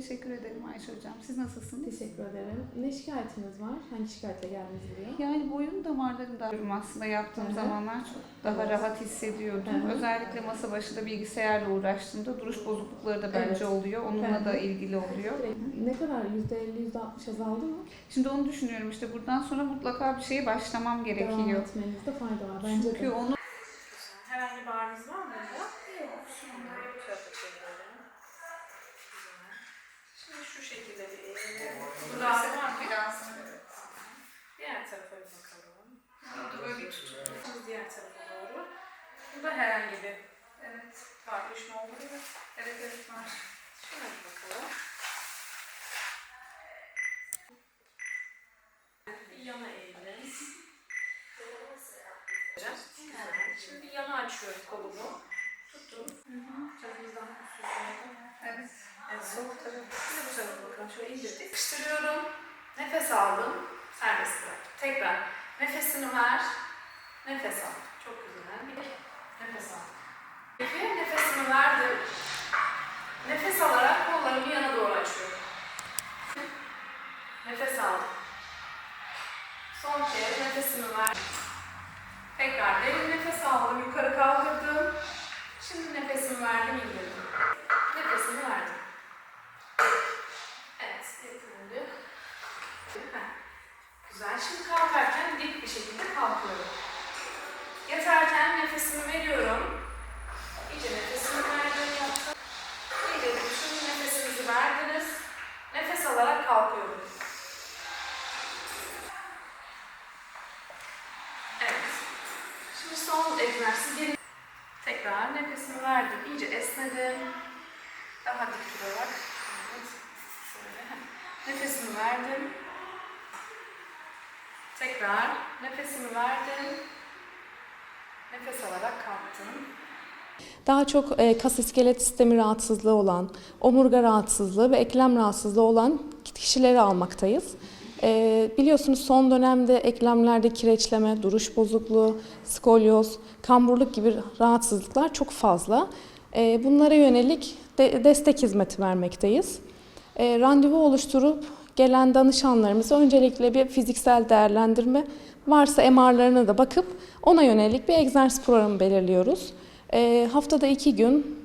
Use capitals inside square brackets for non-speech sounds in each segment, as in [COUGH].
teşekkür ederim Ayşe Hocam. Siz nasılsınız? Teşekkür ederim. Ne şikayetiniz var? Hangi şikayetle geldiniz buraya? Yani boyun damarlarında aslında yaptığım hı. zamanlar çok daha Evet. rahat hissediyordum. Hı. Özellikle masa başında bilgisayarla uğraştığımda duruş bozuklukları da bence Evet. oluyor. Onunla hı. da ilgili oluyor. Ne kadar? %50, %60 azaldı mı? Şimdi onu düşünüyorum işte buradan sonra mutlaka bir şeye başlamam Devam gerekiyor. etmenizde fayda var. Bence Çünkü de. onu Herhangi bir ağrınız var mı burada? Yok. Şunları bu tarafa çevirelim. Güzel. Şimdi şu şekilde bir Burada ağrı var mı? biraz Diğer tarafa bir bakalım. Burada böyle bir tutuyor. Şimdi diğer tarafa doğru. Burada herhangi bir Evet. farklılaşma oldu mu? Evet evet var. Şuna bir bakalım. Bir yana eğilin. Güzel. Şimdi bir yana açıyorum kolumu. Tuttum. Tarafımızdan süzüyorum. Evet. Evet, sol taraf. Şimdi bu tarafa bakalım. Şöyle indirdik. Sıkıştırıyorum. Nefes aldım. Serbest bıraktım. Tekrar. Nefesini ver. Nefes al. Çok güzel. Nefes al. İki, nefesimi verdim. Nefes alarak kollarımı yana doğru açıyorum. Nefes aldım. Son kez nefesimi verdim. Tekrar derin nefes aldım. Yukarı kaldırdım. Şimdi nefesimi verdim, indirdim. Nefesimi verdim. Heh. Güzel. Şimdi kalkarken dik bir şekilde kalkıyorum. Yatarken nefesimi veriyorum. İyice nefesimi verdim, yaptım. İyice bütün nefesinizi verdiniz. Nefes alarak kalkıyorum. Evet. Şimdi son egzersiz geri. Tekrar nefesimi verdim. İyice esnedim. Daha dik durarak. Nefesimi verdim. Tekrar nefesimi verdim. Nefes alarak kalktım. Daha çok e, kas iskelet sistemi rahatsızlığı olan, omurga rahatsızlığı ve eklem rahatsızlığı olan kişileri almaktayız. E, biliyorsunuz son dönemde eklemlerde kireçleme, duruş bozukluğu, skolyoz, kamburluk gibi rahatsızlıklar çok fazla. E, bunlara yönelik de- destek hizmeti vermekteyiz. E, randevu oluşturup gelen danışanlarımıza öncelikle bir fiziksel değerlendirme, varsa MR'larına da bakıp ona yönelik bir egzersiz programı belirliyoruz. E, haftada iki gün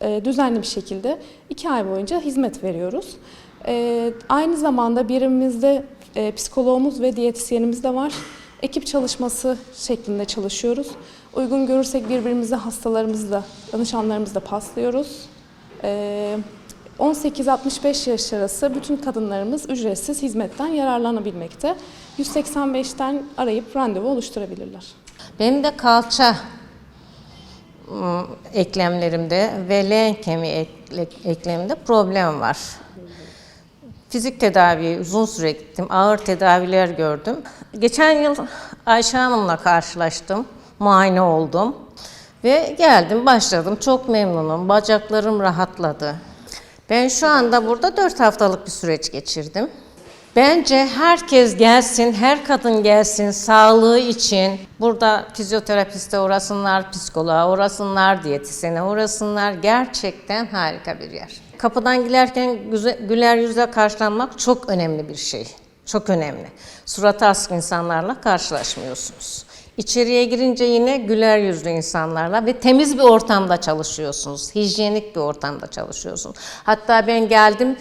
e, düzenli bir şekilde iki ay boyunca hizmet veriyoruz. E, aynı zamanda birimimizde e, psikologumuz ve diyetisyenimiz de var. Ekip çalışması şeklinde çalışıyoruz. Uygun görürsek birbirimize hastalarımızı da, danışanlarımızı da paslıyoruz. E, 18-65 yaş arası bütün kadınlarımız ücretsiz hizmetten yararlanabilmekte. 185'ten arayıp randevu oluşturabilirler. Benim de kalça ım, eklemlerimde ve leğen kemiği ekle- eklemimde problem var. Fizik tedavi uzun süre gittim. Ağır tedaviler gördüm. Geçen yıl Ayşe Hanım'la karşılaştım. Muayene oldum. Ve geldim başladım. Çok memnunum. Bacaklarım rahatladı. Ben şu anda burada 4 haftalık bir süreç geçirdim. Bence herkes gelsin, her kadın gelsin sağlığı için. Burada fizyoterapiste uğrasınlar, psikoloğa uğrasınlar, diyetisyene uğrasınlar. Gerçekten harika bir yer. Kapıdan girerken güze- güler yüzle karşılanmak çok önemli bir şey. Çok önemli. Suratı asık insanlarla karşılaşmıyorsunuz. İçeriye girince yine güler yüzlü insanlarla ve temiz bir ortamda çalışıyorsunuz. Hijyenik bir ortamda çalışıyorsunuz. Hatta ben geldim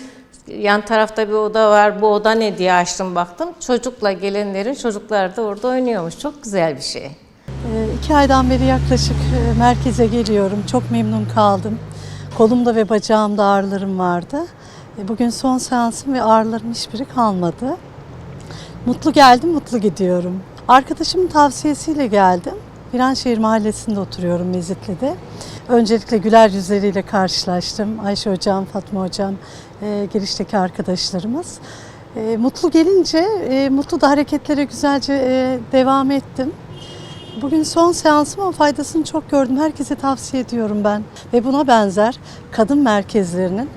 yan tarafta bir oda var. Bu oda ne diye açtım baktım. Çocukla gelenlerin çocukları da orada oynuyormuş. Çok güzel bir şey. Ee, İki aydan beri yaklaşık e, merkeze geliyorum. Çok memnun kaldım. Kolumda ve bacağımda ağrılarım vardı. E, Bugün son seansım ve ağrılarım hiçbiri kalmadı. Mutlu geldim, mutlu gidiyorum. Arkadaşımın tavsiyesiyle geldim. Viranşehir Mahallesi'nde oturuyorum Mezitli'de. Öncelikle güler yüzleriyle karşılaştım. Ayşe Hocam, Fatma Hocam, e, girişteki arkadaşlarımız. E, mutlu gelince, e, mutlu da hareketlere güzelce e, devam ettim. Bugün son seansım ama faydasını çok gördüm. Herkese tavsiye ediyorum ben. Ve buna benzer kadın merkezlerinin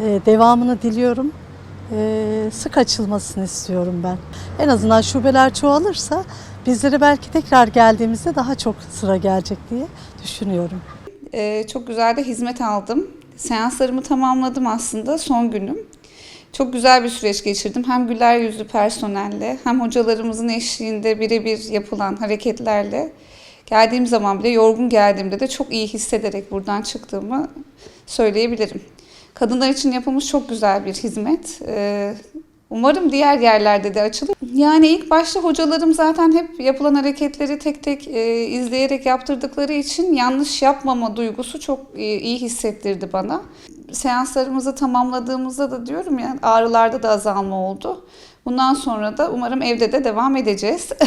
e, devamını diliyorum. E, sık açılmasını istiyorum ben. En azından şubeler çoğalırsa bizlere belki tekrar geldiğimizde daha çok sıra gelecek diye düşünüyorum. Ee, çok güzel de hizmet aldım. Seanslarımı tamamladım aslında son günüm. Çok güzel bir süreç geçirdim. Hem güler yüzlü personelle hem hocalarımızın eşliğinde birebir yapılan hareketlerle geldiğim zaman bile yorgun geldiğimde de çok iyi hissederek buradan çıktığımı söyleyebilirim. Kadınlar için yapılmış çok güzel bir hizmet. Ee, Umarım diğer yerlerde de açılır. Yani ilk başta hocalarım zaten hep yapılan hareketleri tek tek e, izleyerek yaptırdıkları için yanlış yapmama duygusu çok e, iyi hissettirdi bana. Seanslarımızı tamamladığımızda da diyorum ya ağrılarda da azalma oldu. Bundan sonra da umarım evde de devam edeceğiz. [LAUGHS]